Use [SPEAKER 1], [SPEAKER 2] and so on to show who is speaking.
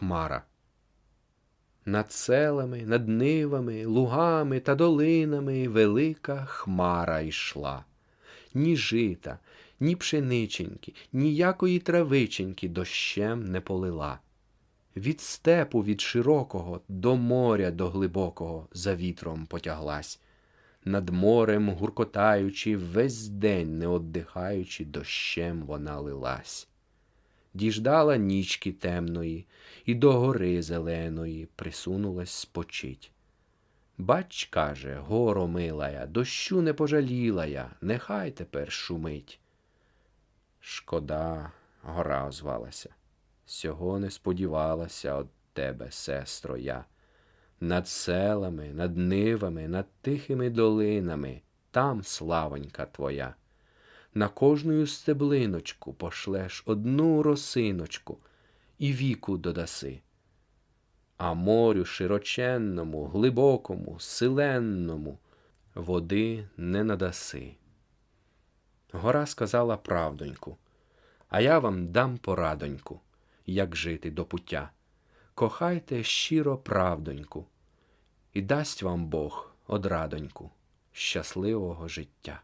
[SPEAKER 1] хмара. Над селами, над нивами, лугами та долинами велика хмара йшла. Ні жита, ні пшениченьки, ніякої травиченьки дощем не полила. Від степу від широкого до моря до глибокого за вітром потяглась, над морем гуркотаючи, весь день не оддихаючи, дощем вона лилась. Діждала нічки темної і до гори зеленої присунулась спочить. Бач, каже, горо милая, дощу не пожаліла я, нехай тепер шумить. Шкода, гора озвалася. Сього не сподівалася од тебе, сестро, я. Над селами, над нивами, над тихими долинами, там славонька твоя. На кожную стеблиночку пошлеш одну росиночку і віку додаси. А морю широченному, глибокому, силенному води не надаси. Гора сказала правдоньку, а я вам дам порадоньку, як жити до пуття. Кохайте щиро правдоньку, і дасть вам Бог одрадоньку щасливого життя.